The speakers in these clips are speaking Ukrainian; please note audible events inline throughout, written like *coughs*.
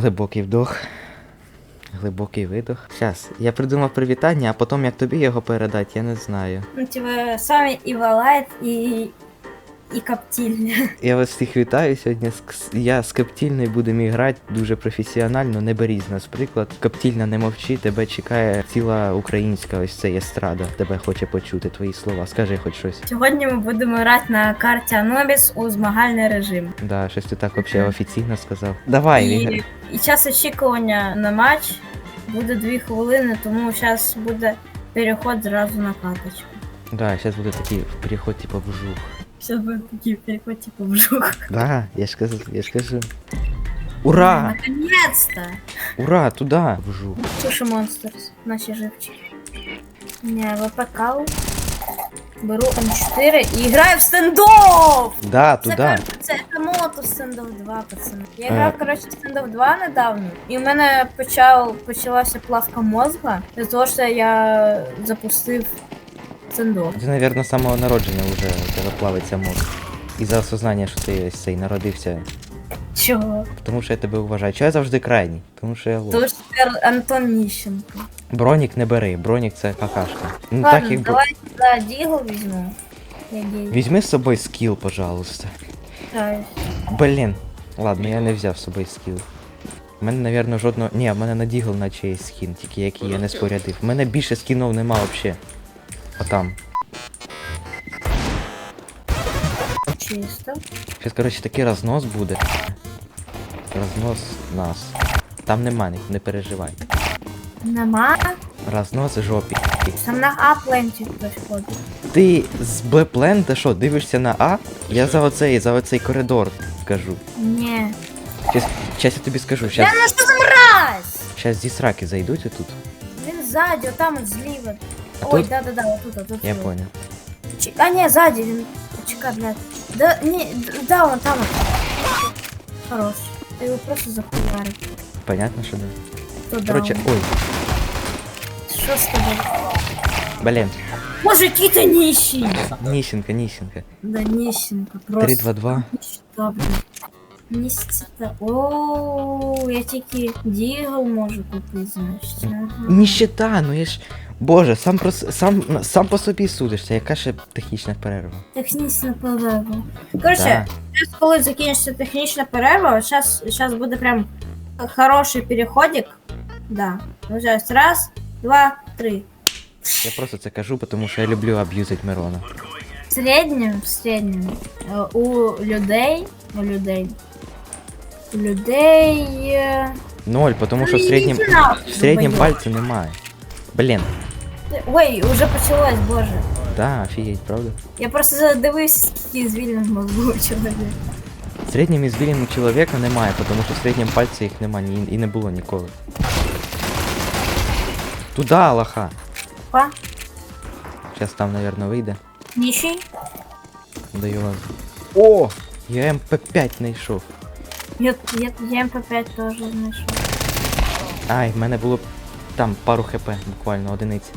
Глибокий вдох. Глибокий видох. Щас, я придумав привітання, а потім як тобі його передати, я не знаю. Ну, типа, сами і Валайт, и, и Коптильня. Я вас всіх вітаю сьогодні. Я з Каптільною будемо грати дуже професіонально, не беріть нас приклад. Каптільна не мовчи, тебе чекає ціла українська ось ця естрада. Тебе хоче почути твої слова. Скажи хоч щось. Сьогодні ми будемо грати на карті Анобіс у змагальний режим. Да, щось ти так взагалі офіційно сказав. Давай, І, Ігор. і час очікування на матч буде 2 хвилини, тому зараз буде переход зразу на каточку. Да, зараз буде такий переход, типу, вжух. Зараз буде такий переход, типу, вжух. Да, я ж кажу, я ж кажу. Ура! Наконец-то! Ура! Туда! Вжух. Суши Монстерс, наші живчики. Не, ВПК. Беру М4 і граю в стендов! Да, туда. кар- це молото стендов 2, пацани. Я Е. грав, коротше, в стендов 2 недавно, і в мене почав, почалася плавка мозга, з того, що я запустив стендов. Ти, наверное, з самого народження вже у тебе плавиться мозок. І за осознання, що ти ось цей народився. Чого? Тому що я тебе вважаю. Чого я завжди крайній? Тому що я лох. Тому що тепер Антон Ніщенко. Бронік не бери, бронік це какашка. Ну Ладно, так як давай да, Дігл візьму. Я гей. Візьми з собою скіл, пожалуйста. Так. Блін. Ладно, я не взяв з собою скіл. У мене, напевно, жодного. Ні, в мене на Дігл наче є скін, тільки який я не спорядив. У мене більше скінов нема взагалі. Отам. Чисто. Зараз, коротше, такий рознос буде. Рознос нас. Там нема, не, не переживай. Нема. Рознос жопі. Там на Апленті хтось ходить. Ти з Б-плента що, дивишся на А? Я за оцей, за оцей коридор кажу. Ні. Щас, щас я тобі скажу, Я щас, на що там раз? щас зі сраки зайдуть тут. Він ззаді, отам от зліва. А Ой, тут? да-да-да, отут, отут. Я от. понял. Чи- А, ні, ззаді він. Чекай, блядь. Да, ні, д- да, вон там. от. Хорош. Ти його просто захуярив. Понятно, що да. Туди. Короче, ой, Що з тобою? блін. Боже, який ти ніщий! Ніщенка, ніщенка. Да, ніщенка, просто. 3-2-2. Що, блядь? Ніщенка. О, я тільки дігл можу купити, значить. Ага. Ніщета, ну я ж. Боже, сам про сам, сам по собі судишся, яка ще технічна перерва. Технічна перерва. Коротше, Да. Сейчас, коли закінчиться технічна перерва, сейчас, сейчас буде прям хороший переходик. Да. Ну, зараз раз, два, три. Я просто це кажу, тому що я люблю аб'юзить Мирона. В середньому, в середньому, е, у людей, у людей, у людей... е, Ноль, тому що в нахуй, в середнім долбойоб. пальці немає. Блін, Ой, уже почалось, боже. да, офігеть, правда? Я просто задивився, скільки звільнених мозгу у чоловіка. Середнім із вільного чоловіка немає, тому що в середньому пальці їх немає ні, і не було ніколи. Туда, лоха. Па, Зараз там, наверное, вийде. нічий. Даю вам. О! Я МП5 знайшов. Я, я, я МП5 теж знайшов. Ай, в мене було там пару хп, буквально одиниці.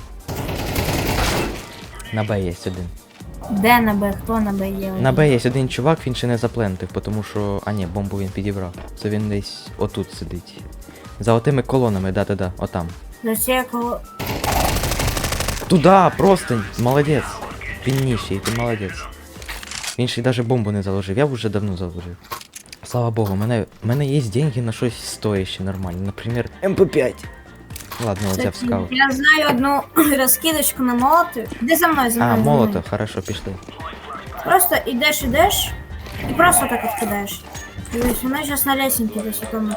На Б є один. Де на Б? Хто на Б є? На Б є один чувак, він ще не заплентив, тому що. А ні, бомбу він підібрав. Це він десь отут сидить. За отими колонами, да-да-да, отам. Зачем я кого... Туда, просто молодець. Він ніщий, ти молодець. Він ще й навіть бомбу не заложив, я вже давно заложив. Слава Богу, у мене, у мене є деньги на щось стояще нормальне. Наприклад, МП5. Ладно, взяв Кстати, скаут. Я знаю одну *clears throat* розкидочку на молоти. Де за мною за А, мною? за молото, хорошо, пішли. Просто ідеш, ідеш і просто так відкидаєш. Дивись, вона зараз на лесенці десь там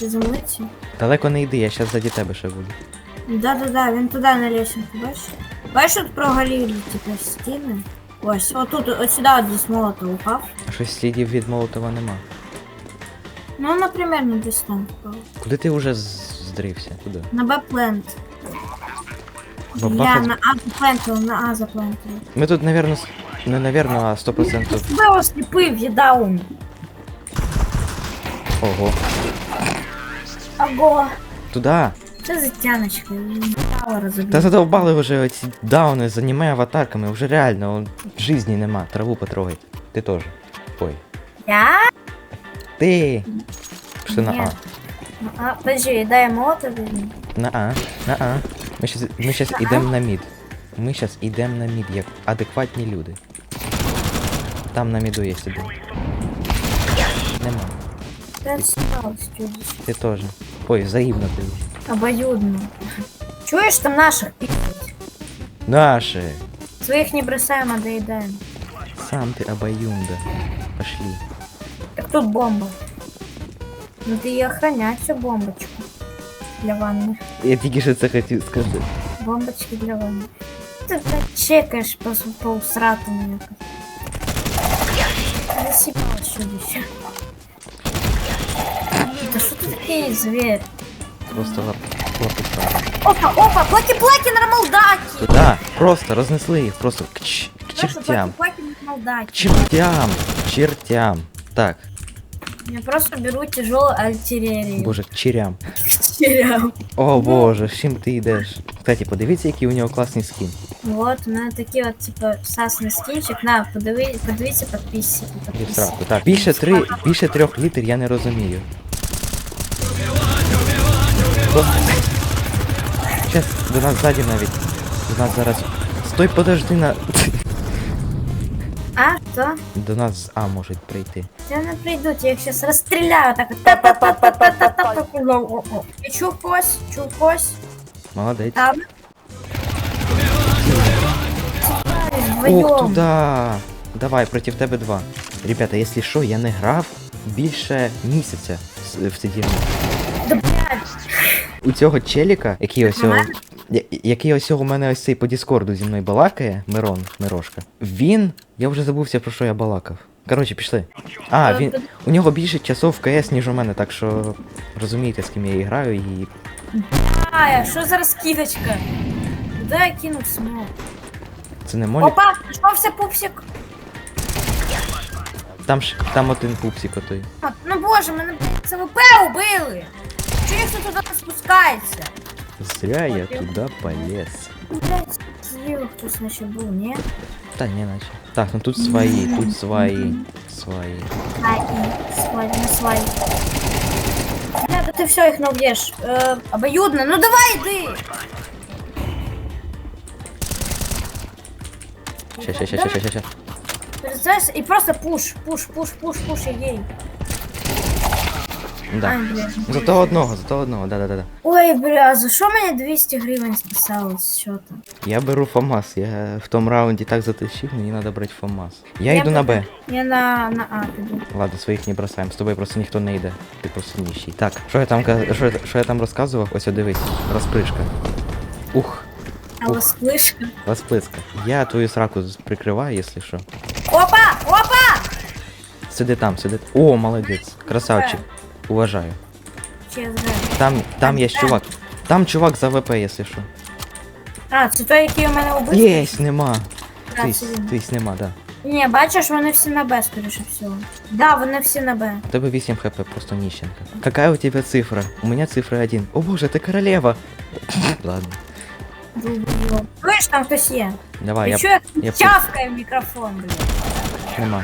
зимується. Далеко не йди, я зараз заді тебе ще буду. Да-да-да, він туди на лесенку, бачиш? Бачиш, тут прогалілі, типу, стіни. Ось, отут, от сюди от десь молото упав. А щось слідів від Молотова нема. Ну, наприклад, на десь там впав. Куди ти вже з- здрився? Куди? На Б-плент. Я Бабахать? на А на А. Ми тут, наверно, с- не наверно, а 100%. Тебе осліпив, я даун. Ого. Ого. Туда. Це затяночка, Та розумію. задовбали вже оці дауни з аніме аватарками, вже реально он, жизні нема, траву потрогай. Ти теж. Ой. Я? Ти! Пішли на Ні. А. А, подожди, дай молота возьму. На-а, на-а. Ми щас, ми щас ідемо на мід. Ми щас ідемо на мід, як адекватні люди. Там на міду є один. Нема. Да отсюда, чудись. Ти теж. Ой, взаимно тобі. Обоюдно. Чуешь, там наших пикают. Наши! Своих не бросаем, а доедаем. Сам ти обоюнда. Пошли. Так тут бомба. Ну ты и охранять всю бомбочку. Для ванны. Я тільки що це хотів сказати. Бомбочки для ванны. Ты блядь, чекаешь по, по усрату меня. Засипал чудище. Да что ты такие зверь? Просто лап- лапи Опа, опа, плаки-плаки нормалдаки! Туда! Просто рознесли їх, просто к, ч- к чертям. Плаки-плаки К нормалдаки. чертям! К чертям! Так, Я просто беру тяжелую артиллерию. боже, к черям. Терял. О боже, з чим ти йдеш? Кстати, подивіться, який у нього класний скін. Вот, у мене такий от, типа, сасний скінчик. На, подиви, подивіться підписчики. Іди в підписчики. сраку. Так, більше три, більше трьох літер я не розумію. Щас до нас ззаді навіть. До нас зараз. Стой, подожди на. А, що? До нас з А можуть прийти. Не прийдуть, я їх зараз розстріляю так. та-та-та-та-та-та-та. Я чув когось, чув когось. Молодець. Там. Ух, туда! Давай, проти тебе два. Ребята, якщо що, я не грав більше місяця в ці діями. Да блядь. У цього челіка, який ось я- який ось у мене ось цей по Діскорду зі мною балакає, Мирон, Мирошка. Він. Я вже забувся про що я балакав. Коротше, пішли. А, він. У нього більше часов в КС, ніж у мене, так що розумієте, з ким я граю, і. А, що за розкидочка? Куди я кинув смок? Це не молі. Опа, знайшовся пупсик. Там ж там один пупсик отой. Ну боже, мене блядь, це ВП убили. Чого їх туди не спускається? Зря я туди полез. Блять, зліва хтось наче був, ні? Та не наче. Так, ну тут свої, тут свої. Свої. А, і свай, не свай. Бля, да ти все їх не уб'єш. Е, обоюдно, ну давай йди! Ща, ща, ща, ща, ща, ща, ща. Знаєш, і просто пуш, пуш, пуш, пуш, пуш, єй. Да. Ай, бля. Зато одного, зато одного, да-да-да. Ой, бля, за що мені 200 гривень списалось, що там? Я беру ФАМАС, я в тому раунді так затащив, мені треба брати ФАМАС. Я, Я йду на Б. Я на, на А піду. Ладно, своїх не бросаємо, з тобою просто ніхто не йде. Ти просто ніщий. Так, що я там ка- що, я- що я там розказував? Ось дивись, розпришка. Ух, Але слишком. розплиска. Я твою сраку з- прикриваю, якщо що. Опа! Опа! Сиди там, сиди. О, молодець, красавчик. Уважаю. Чи я знаю? Там, там є чувак. Там чувак за ВП, якщо що. А, це той, який у мене убив? Єсть, нема. Да, Тись, це він. тись нема, да. Ні, бачиш, вони всі на Б, скоріше всього. Да, вони всі на Б. У тебе 8 хп, просто нищенка. Какая у тебя цифра? У меня цифра 1. О боже, *coughs* ты королева! Ладно. Долбойоб. Чуєш, там хтось є? Давай, Ти я... чого я як чавкає в мікрофон, блядь? Нема.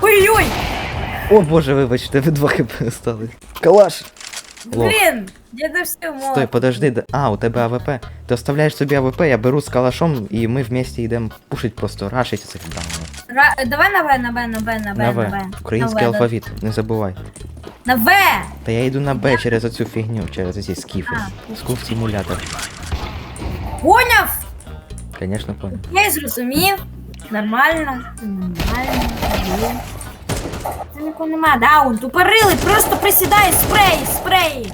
Ой-ой! О боже, вибач, тебе 2 хп осталось. Калаш! Лох. Блін! Діда все мов. Стой, подожди. да- А, у тебе АВП. Ти оставляєш собі АВП, я беру з калашом, і ми вместе йдемо пушить просто, рашить цих даунів. Ра... Давай на В, на Б, на Б, на Б, На на В. Б. Український На В, алфавіт, не забувай. На В! Та я йду на Б через оцю фігню, через ці скіфи. А. Скуф симулятор. Поняв? Конечно, понял. Я й зрозумів. Нормально. Нормально. Є. Та нікого нема, даун, тупорили, просто присідай, спрей, спрей.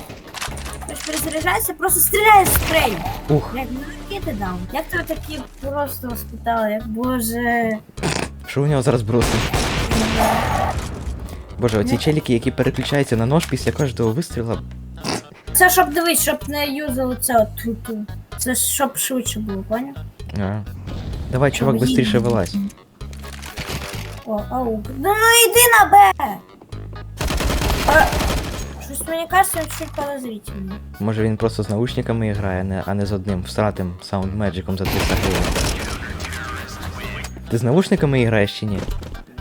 Хочеш перезаряджайся, просто стріляй спрей. Ух, Як ну який ти даун? Як тебе такі просто воспитали, як боже. що у нього зараз броси? Боже, оці челіки, які переключаються на нож після кожного вистріла. Це щоб дивись, щоб не юзали це от ту-ту. Це щоб швидше було, поняв? А. Давай, чувак, Щоб быстріше вилазь. О, ау. Ну, ну йди на Б! А, Щось мені кажеться, чуть подозрительно. Може він просто з наушниками грає, не- а не з одним всратим саундмеджиком за 300 гривень. Ти з наушниками граєш чи ні?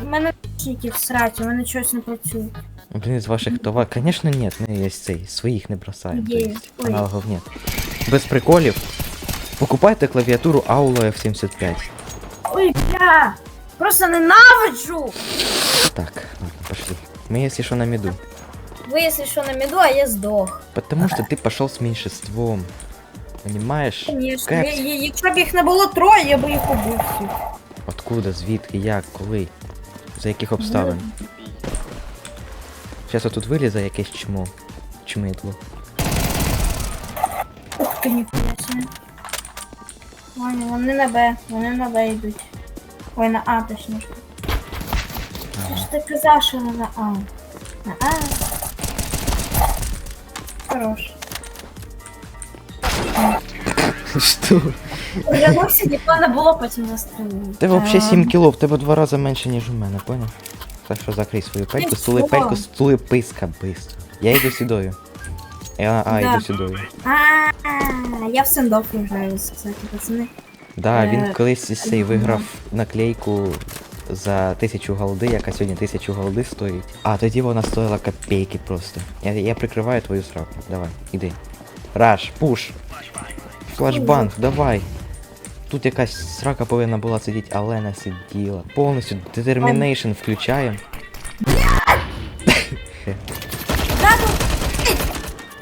У мене наушники в сраті, вони щось не працюють. Блин, из ваших товаров. Конечно, нет, мы есть цей, своих не бросаем. то есть аналогов нет. Без приколів. Покупайте клавіатуру Aula F75. Ой, бля! Просто ненавиджу! Так, ладно, пошли. Мы, если что, на меду. Ви, якщо що на міду, а я здох. Потому что ты пошел с меньшинством. Понимаешь? Як? я- я- якщо б їх не було троє, я б їх убив всіх. Откуда, звідки, як, коли? За яких обставин? Зараз тут вилізе якесь чмо. Чмитло. Ух ти, ніхуя себе. Ой, вони на Б, вони на Б йдуть. Ой, на А точніше. Ти ж ти казав, що вони на А. На А. Хорош. Що? Оглянувся, нікого не було, потім застрелили. Тебе взагалі Е, 7 кіло, в тебе два рази менше, ніж у мене, поняв? Так що закрий свою пельку, стули пельку, стули писка бистро. Я йду сюдою. Я, а, Да. йду сюдою. А, я в сендов вважаюся, кстати, пацани. Да, він Е, колись із цей виграв наклейку за тисячу голди, яка сьогодні тисячу голди стоїть. А тоді вона стоїла копейки просто. Я, я прикриваю твою сраку. Давай, іди. Раш, пуш. Флашбанг, давай. Тут якась срака повинна була сидіти, але не сиділа. Повністю determination включаємо. Ну!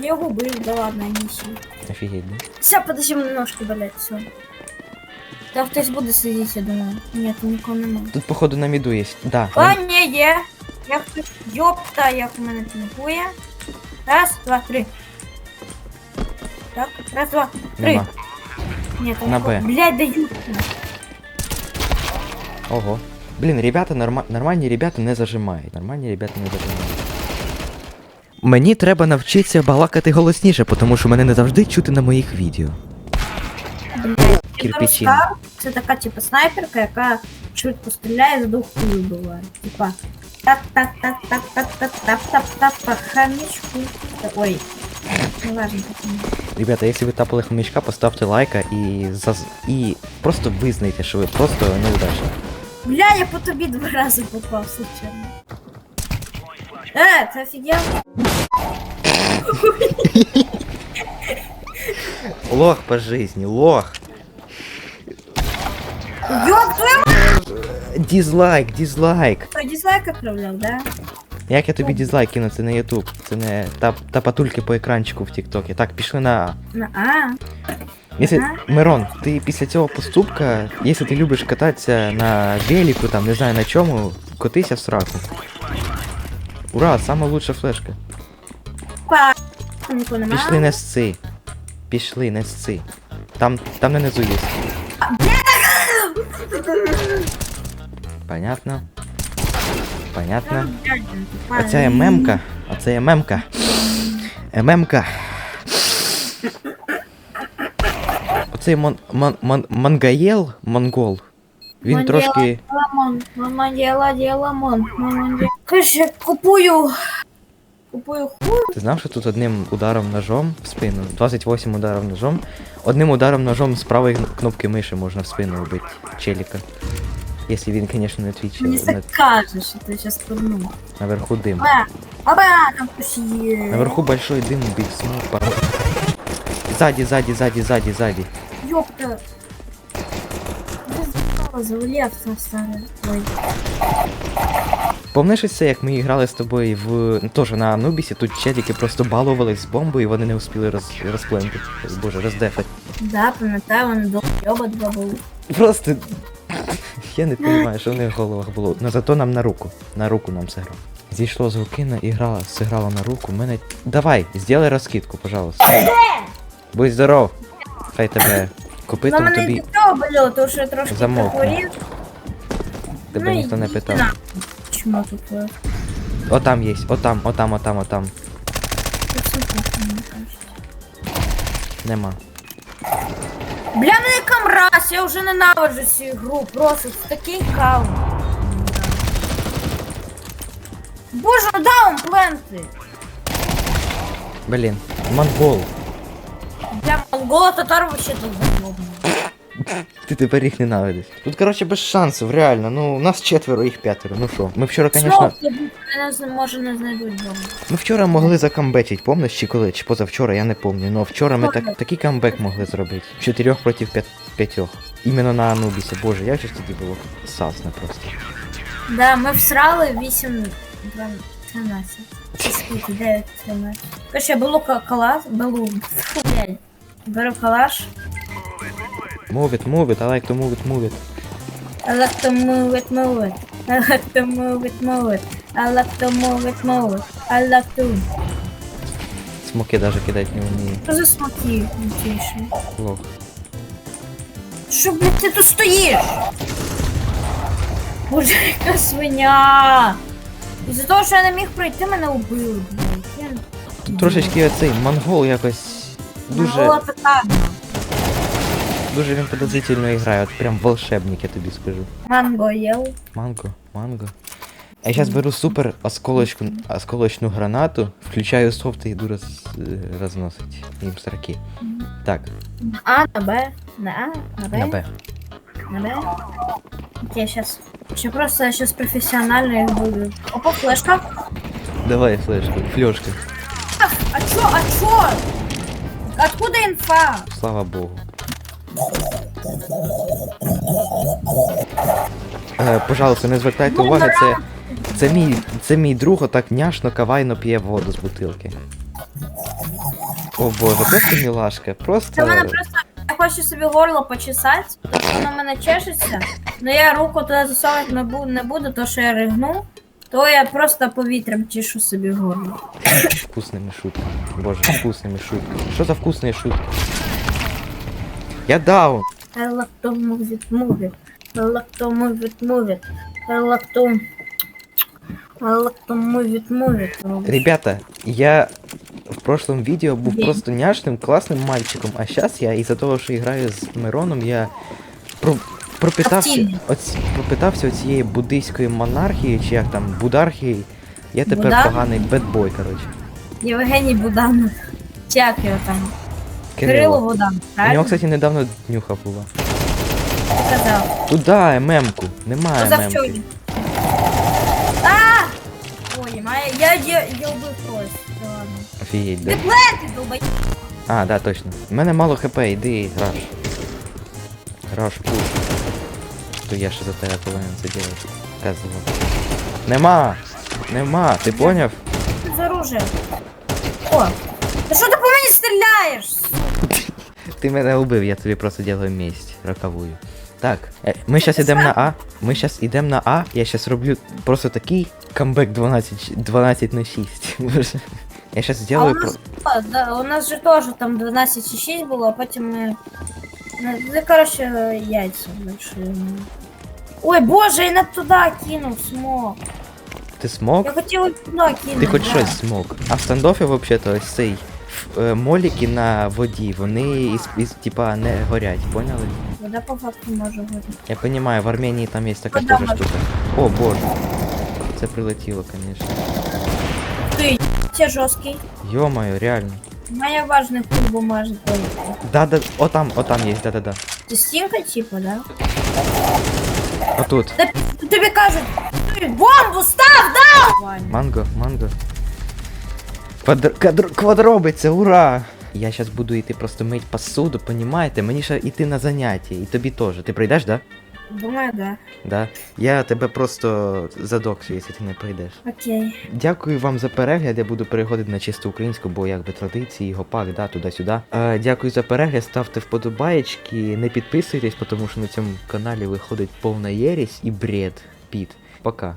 Я його убив, да ладно, не ще. Офігеть, да? Все, подожди немножко, блядь, все. Та хтось буде сидіти, я думаю. Ні, тут нікого немає. Тут, походу, на міду є. Да. А, на- ні, є. Я хтось, йопта, як у мене пінкує. Раз, два, три. Так, раз, два, три. Нема. Ні, там На Б. Блядь, даю. Ого. Блін, ребята, норма... нормальні ребята не зажимають. Нормальні ребята не зажимають. Мені треба навчитися балакати голосніше, тому що мене не завжди чути на моїх відео. Блядь. Кирпичі. Скар Це така, типу, снайперка, яка швидко стріляє з двох куль буває. Типа. так так так так так так так так так по хамічку. Та- Ой. Не важно, пацани. Ребята, якщо ви тапали хомячка, поставте лайка і заз... і просто визнайте, що ви просто неудачні. Бля, я по тобі два рази попав случайно. Е, це офігенно. Лох по жизни, лох. Ёб твою Дізлайк, дізлайк. Дизлайк отправляв, да? Як я тобі дізлайк кину, це не Ютуб, це не та, та патульки по екранчику в Тіктокі. Так, пішли на А. На А. Якщо, Ага. Мирон, ти після цього поступка, якщо ти любиш кататися на велику, там, не знаю на чому, котися в сраку. Ура, сама лучша флешка. Па. Нікого. Пішли не сци. Пішли, не сци. Там, там не низу є. Понятно. Понятно. А це ММка. А це ММка. ММка. Оцей мон, мон, мон, мангаєл, монгол. Він трошки. Ламон, мама діла, діла, мон, мама діла. Короче, купую. Купую хуй. Ти знав, що тут одним ударом ножом в спину, 28 ударів ножом, одним ударом ножом з правої кнопки миші можна в спину вбити челіка. Якщо він, звісно, не твічив. Мені На, кажеш, що ти зараз подумав. наверху дим. А, аба, там є. Наверху большой дым, биг смог, пора. Сзади, сзади, сзади, сзади, сзади. Ёпта. Заебала, на старе. Ой. Помниш це, як ми грали з тобою в теж на Анубісі, тут челіки просто балувались з бомбою і вони не успіли роз... розплентити. Боже, роздефати. Да, пам'ятаю, вони до йоба два були. Просто. Я не розумію, що в них в головах було. Ну зато нам на руку. На руку нам грало. Зійшло з руки на і грала, зіграла на руку. Мене. Давай, сделай розкидку, пожалуйста. Будь здоров. Хай тебе На копитом мене тобі прихворів. тебе ніхто не питав. Чому тут? е, Отам є, отам, отам, отам, отам. Нема. Бля, яка мразь, я вже ненавиджу цю ігру, просто це такий каун. Боже, ну даун пленти. Блін, монгол. Бля, монгола татар вообще тут замовно. Ти тепер їх ненавидиш. Тут, коротше, без шансів, реально. Ну, у нас четверо, їх п'ятеро. Ну що, ми вчора, звісно, Смок, мене може не знайдуть вдома. ми вчора могли закамбечить, помниш, чи коли, чи позавчора, я не пам'ятаю. Ну, вчора ми так, такий камбек могли зробити. Чотирьох проти п'ят- п'ятьох. Іменно на Анубісі. Боже, як же ж тоді було сасне просто. Да, ми всрали 8, 13. Це скільки? 9, 13. Короче, беру ка- калаш, беру. Беру калаш. Move it, move it, I like to move it, move it. I like to move it, move it. I like to move it, move it. I like to move it, move it. I like to... Смоки даже кидати не вміє. Що за смаки інтейшн? Лох. Що, блядь, ти тут стоїш? Боже, яка свиня! Із-за того, що я не міг пройти, мене убили, блядь. Я... Трошечки оцей монгол якось дуже, Була така. Дуже він подозрительно грає, от прям волшебник, я тобі скажу. Манго єл. Манго, манго. Я зараз беру супер осколочку, осколочну гранату, включаю софт і йду роз, е, розносить їм сраки. Так, На А, на Б. На А, на Б. на Б. На Б. Окей, сейчас. Еще просто я сейчас профессионально их буду. Опа, флешка. Давай флешку, флешка. Ах, а чё, а чё? Откуда инфа? Слава Богу. Е, пожалуйста, не звертайте уваги, це, це, мій, це мій друг отак няшно кавайно п'є воду з бутилки. О боже, просто мілашка, просто. в мене просто. Я хочу собі горло почесати, воно в мене чешеться, но я руку туди засовувати не буду, не буду, то що я ригну, то я просто повітрям чешу собі горло. Вкусними шутками. Боже, вкусними шутками. Що за вкусні шутки? Я даун. I like to... I like to move it, move it. Ребята, я в прошлом видео був Блін. просто няшним, класним мальчиком, а сейчас я із-за того, що граю з Мироном, я про... пропитався, оць... пропитався оцієї буддийської монархії, чи як там, будархії. Я тепер Буда? поганий бедбой, коротше. Євгеній Буданов. Як його там? Кирило Буданов, У правильно? нього, кстати, недавно днюха була. сказав. Туда, ММ-ку. Немає Позавчора. ММ-ки. А! Ой, моя, я, я, я убив когось. Ладно. Офігеть, да? Долбай. А, да, точно. У мене мало хп, іди, раш. Раш пуш. То я ще за тебе повинен це делать. Казував. Нема! Нема, ти поняв? Що за оружие? О! Та що ти по мені стріляєш? Ти мене убив, я тобі просто делаю месть роковую. Так, е, ми зараз йдемо на А. Ми зараз йдемо на А. Я зараз роблю просто такий камбек 12, 12 на 6. *laughs* Боже. Я зараз А у зроблю про... да, у нас же теж там 12,6 було, а потім ми... Ну, це, коротше, яйця большие. Ой, боже, я не туди кинув смок. Ти смог? Я хотіла туди кинути. Ти хоч да. щось смог. А в стандофі, взагалі-то, ось цей моліки на воді, вони із, із, типа не горять, поняли? Вода по факту може бути. Я понимаю, в Арменії там є така Вода теж може. штука. О боже. Це прилетіло, звісно. Ти, це жорсткий. Йо-моє, реально. Моя важный хуй бумажный. Ой, Да-да, отам, отам є, да-да-да. Це стінка, типа, да? Отут. Та тобі кажуть, «Ти бомбу став, да? Манго, манго. Квадр... Квадр... Квадробиця, ура! Я зараз буду йти просто мить посуду, понімаєте? Мені ще йти на заняття, і тобі теж. Ти прийдеш, да? Думаю, да. Да. Я тебе просто задоксю, якщо ти не прийдеш. Окей. Дякую вам за перегляд. Я буду переходити на чисто українську, бо якби традиції, гопак, да, туди-сюди. Е, дякую за перегляд, ставте вподобаєчки, не підписуйтесь, тому що на цьому каналі виходить повна єресь і бред. Піт. Пока.